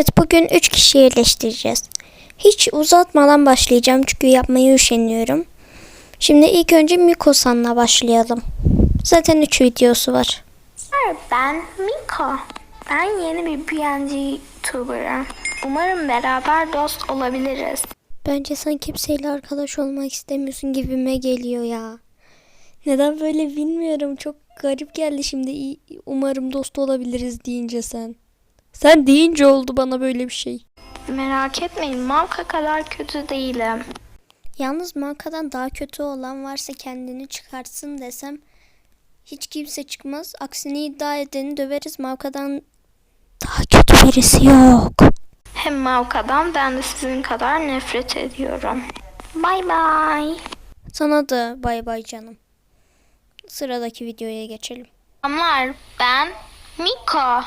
Evet bugün 3 kişi yerleştireceğiz. Hiç uzatmadan başlayacağım çünkü yapmaya üşeniyorum. Şimdi ilk önce Miko-san'la başlayalım. Zaten 3 videosu var. Ben Miko. Ben yeni bir PNG YouTuber'ım. Umarım beraber dost olabiliriz. Bence sen kimseyle arkadaş olmak istemiyorsun gibime geliyor ya. Neden böyle bilmiyorum. Çok garip geldi şimdi. Umarım dost olabiliriz deyince sen. Sen deyince oldu bana böyle bir şey. Merak etmeyin, Malka kadar kötü değilim. Yalnız markadan daha kötü olan varsa kendini çıkartsın desem hiç kimse çıkmaz. Aksini iddia edeni döveriz. Markadan daha kötü birisi yok. Hem Malka'dan ben de sizin kadar nefret ediyorum. Bay bay. Sana da bay bay canım. Sıradaki videoya geçelim. Selamlar, ben Miko.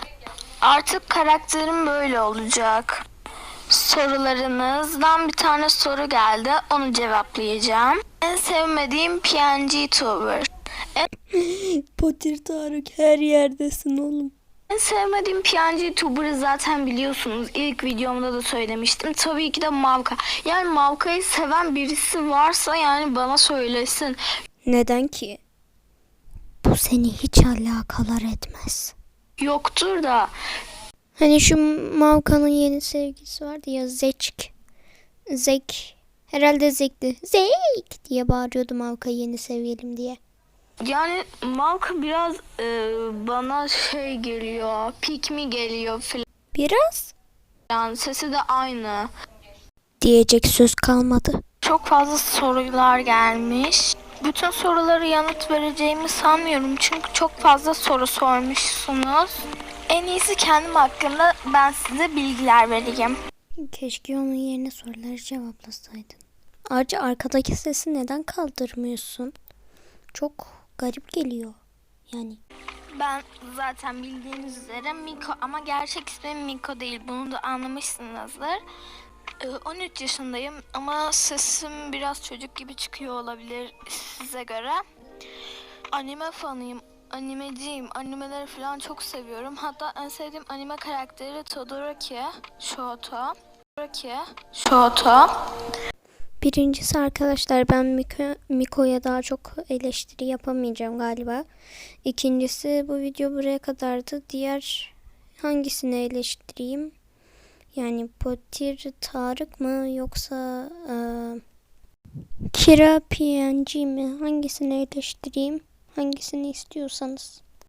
Artık karakterim böyle olacak. Sorularınızdan bir tane soru geldi. Onu cevaplayacağım. En sevmediğim PNG YouTuber. Potir Tarık her yerdesin oğlum. En sevmediğim PNG YouTuber'ı zaten biliyorsunuz. İlk videomda da söylemiştim. Tabii ki de Mavka. Yani Mavka'yı seven birisi varsa yani bana söylesin. Neden ki? Bu seni hiç alakadar etmez. Yoktur da Hani şu Mavka'nın yeni sevgilisi vardı ya Zeçk. Zek. Herhalde Zek'ti. Zek diye bağırıyordu Mavka yeni sevgilim diye. yani Mavka biraz e, bana şey geliyor. Pick me geliyor Biraz falan. Sesi de aynı. diyecek söz kalmadı. Çok fazla sorular gelmiş. Bütün soruları yanıt vereceğimi sanmıyorum. Çünkü çok fazla soru sormuşsunuz. En iyisi kendim hakkında ben size bilgiler vereyim. Keşke onun yerine soruları cevaplasaydın. Ayrıca arkadaki sesi neden kaldırmıyorsun? Çok garip geliyor. Yani Ben zaten bildiğiniz üzere Miko ama gerçek ismim Miko değil. Bunu da anlamışsınızdır. Ee, 13 yaşındayım ama sesim biraz çocuk gibi çıkıyor olabilir size göre. Anime fanıyım, animeciyim. Animeleri falan çok seviyorum. Hatta en sevdiğim anime karakteri Todoroki Shoto. Todoroki Shoto. Birincisi arkadaşlar ben Miko, Miko'ya daha çok eleştiri yapamayacağım galiba. İkincisi bu video buraya kadardı. Diğer hangisini eleştireyim? Yani Potir Tarık mı yoksa eee, Kira PNG mi? Hangisini eleştireyim? Hangisini istiyorsanız.